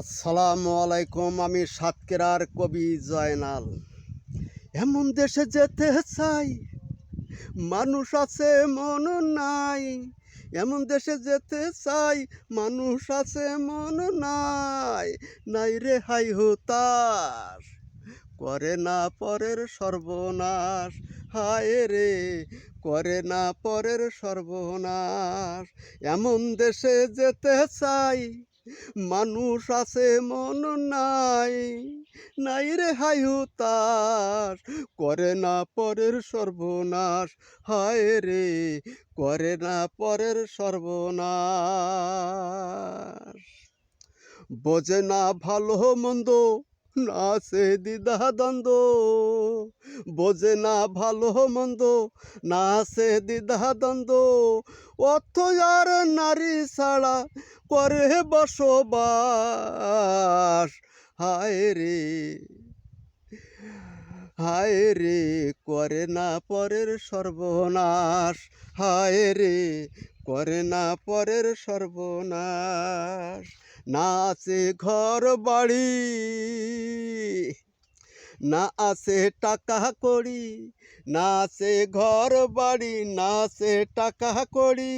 আসসালামু আলাইকুম, আমি সাতকেরার কবি জয়নাল। এমন দেশে যেতে চাই, মানুষ আছে, মন নাই। এমন দেশে যেতে চাই, মানুষ আছে, মন নাই। নাই রে হাই হুতাশ, করে না পরের সর্বনাশ। হায় রে, করে না পরের সর্বনাশ। এমন দেশে যেতে চাই মানুষ আছে, মন নাই নাই রে হাই হুতাশ করে না পরের সর্বনাশ, হায় রে, করে না পরের সর্বনাশ। বোঝে না ভালো মন্দ না সে দ্বিধা দ্বন্দ্ব, বোঝে না ভালো মন্দ, না সে দ্বিধা দ্বন্দ্ব। অর্থ আর নারী ছাড়া করে বসবাস, হায় রে হায় রে, করে না পরের সর্বনাশ, হায় রে, করে না পরের সর্বনাশ। না আছে ঘর বাড়ি, না আছে টাকা করি না আছে ঘর বাড়ি, না আছে টাকা করি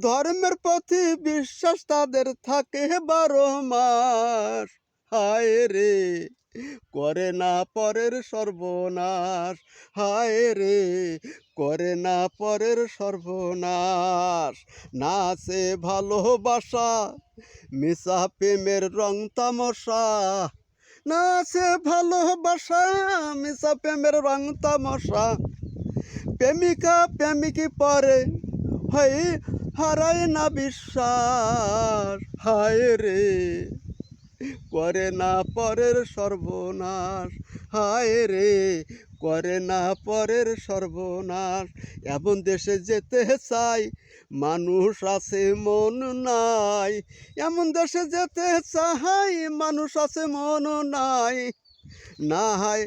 ধর্মের প্রতি বিশ্বাস তাদের থাকে বারো মাস, হায় রে। করে না পরের সর্বনাশ। হায় রে, করে না পরের সর্বনাশ। না আছে ভালোবাসা, মিশা প্রেমের রং তামশা। না আছে ভালোবাসা, মিশা প্রেমের রং তামশা। প্রেমিকা প্রেমিকি পরে হয় হারায় না বিশ্বাস। হায় রে করে না পরের সর্বনাশ। হায় রে, করে না পরের সর্বনাশ। এমন দেশে যেতে চাই, মানুষ আছে মন নাই। এমন দেশে যেতে চাই, মানুষ আছে মন নাই। না হায়,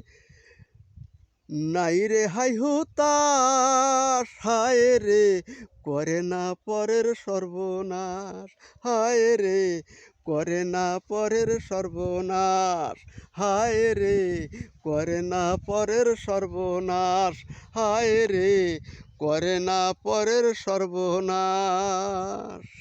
নাই রে হাই হুতাশ। হায় রে, করে না পরের সর্বনাশ। হায় রে করে না পরের সর্বনাশ। হায় রে, করে না পরের সর্বনাশ। হায় রে, করে না পরের সর্বনাশ।